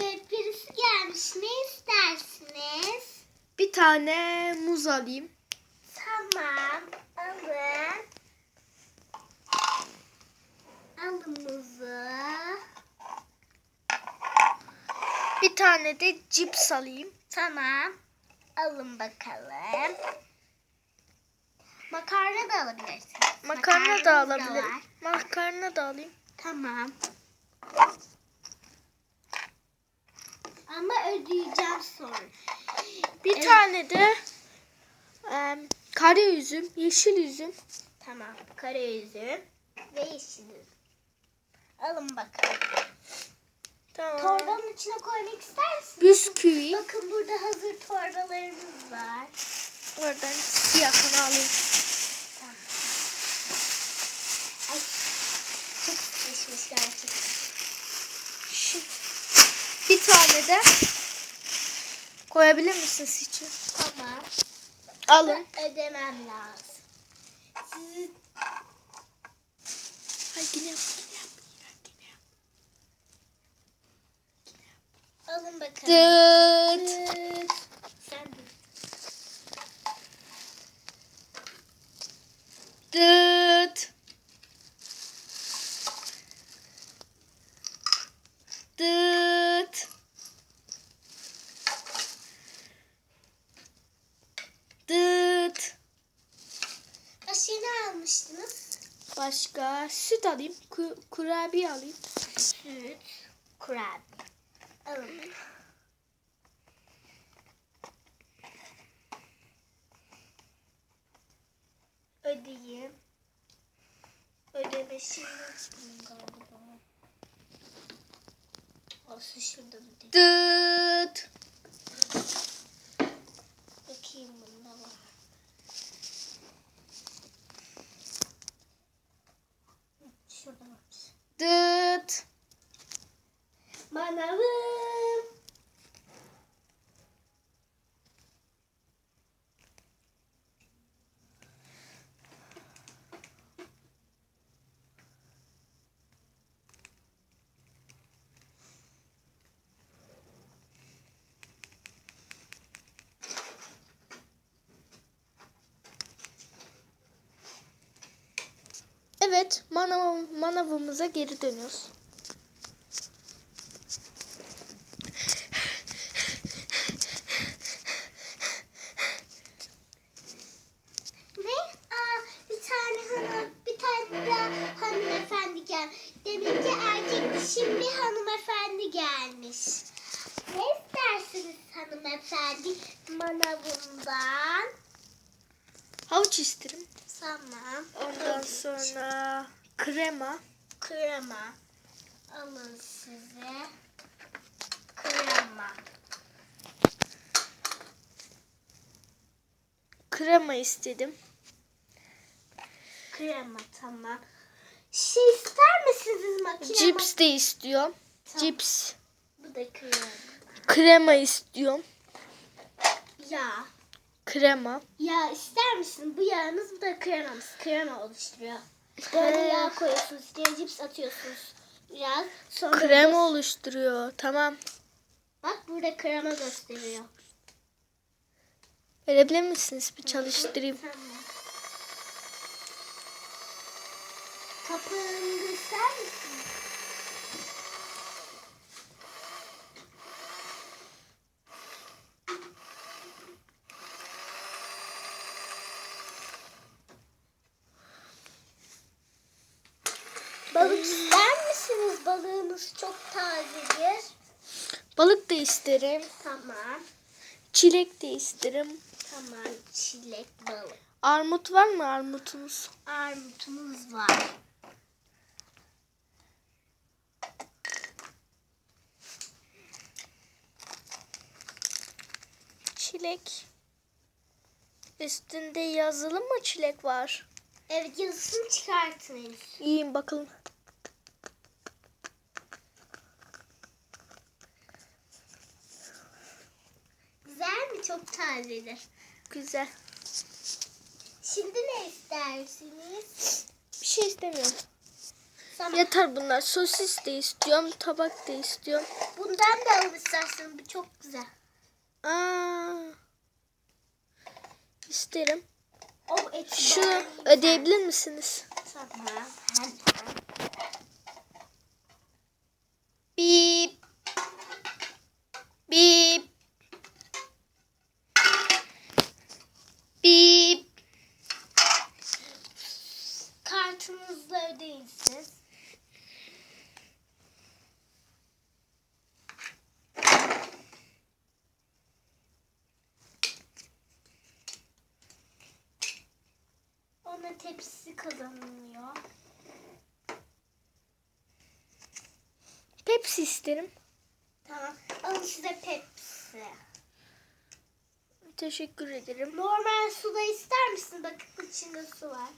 Evet birisi gelmiş. Ne istersiniz? Bir tane muz alayım. Tamam. Alın. Alın muzu. Bir tane de cips alayım. Tamam. Alın bakalım. Makarna da alabilirsiniz. Makarna da Makarnamız alabilirim. Makarna da alayım. Tamam. Ama ödeyeceğim sonra. Bir Evet. Tane de em, kare üzüm, yeşil üzüm. Tamam. Kare üzüm ve yeşil üzüm. Alın bakalım. Tamam. Torbanın içine koymak ister misiniz? Bisküvi. Bakın burada hazır torbalarımız var. Oradan siyahını alayım. Ay çok sıkışmış gerçekten. Şu- Bir tane de koyabilir misiniz için? Tamam. Alın. Ödemem lazım. Sizi Ay yine yap, yine yap, yine yap. alın bakalım. Dıt. Dıt. Sen de. Dıt. Dıt. Dıt. Başka ne almıştınız? Başka süt alayım. Ku- kurabiye alayım. Süt, kurabiye. Alın. Ödeyeyim. Ödeme şimdi galiba. Olsun şurada ödeyeyim. Dıt. Bakayım bunda var. Şurada var. Dıt. Manavım. Evet, manav manavımıza geri dönüyoruz. Ve aa, bir tane hanım, bir tane daha hanımefendi gel. Demek ki erkekti şimdi hanımefendi gelmiş. Ne istersiniz hanımefendi manavından? Havuç isterim. Tamam. Ondan sonra krema. krema. Alın size. Krema. Krema istedim. Krema tamam. Şey ister misiniz makine? Cips de istiyorum. Tamam. Cips. Bu da krema. Krema istiyorum. Yağ. Krema. Ya ister misin? Bu yağınız bu da kremamız. Krema oluşturuyor. Böyle yağ koyuyorsunuz. İçine cips atıyorsunuz. Biraz sonra Krema oluşturuyor. Tamam. bak burada krema gösteriyor. Verebilir misiniz? Bir çalıştırayım. Kapağını ister misin? Balık ister misiniz? Balığınız çok tazedir. Balık da isterim. Tamam. Çilek de isterim. Tamam. Çilek balık. Armut var mı armutumuz? Armutumuz var. Çilek. Üstünde yazılı mı çilek var? Evet yazısını çıkartın. İyiyim bakalım. Güzel mi? Çok tazedir. Güzel. Şimdi ne istersiniz? Bir şey istemiyorum. Tamam. Yeter bunlar. Sosis de istiyorum. Tabak da istiyorum. Bundan da al istersen. Bu çok güzel. Aa. İsterim. O eti Şunu ödeyebilir misiniz? Tamam. Bip. Tepsisi kazanılıyor. Pepsi isterim. Tamam. Alın size Pepsi. Teşekkür ederim. Normal suda ister misin? Bakın içinde su var.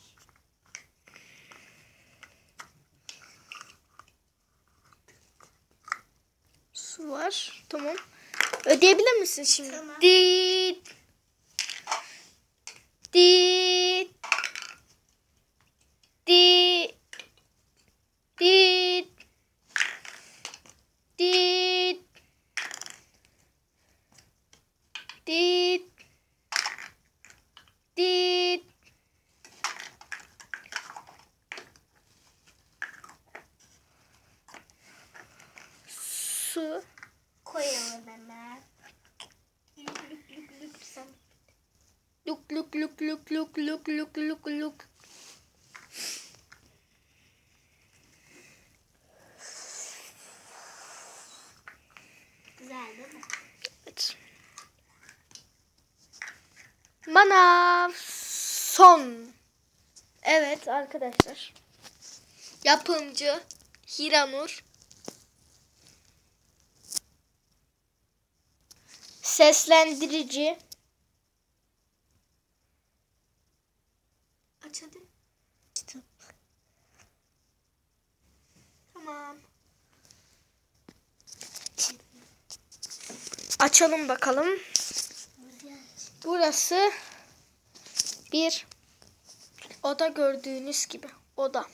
Su var. Tamam. Ödeyebilir misin şimdi? Tamam. Dit. Dit. Su. Koyalım hemen. Luk luk luk luk luk luk luk luk luk. Güzel değil mi? Evet. Manav son. Evet arkadaşlar. Yapımcı Hiranur. Seslendirici Aç hadi. Tamam. Açalım bakalım. Burası bir oda gördüğünüz gibi oda.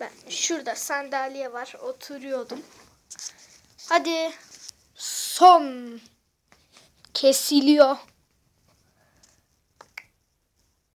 Ben şurada sandalye var oturuyordum. Hadi son kesiliyor.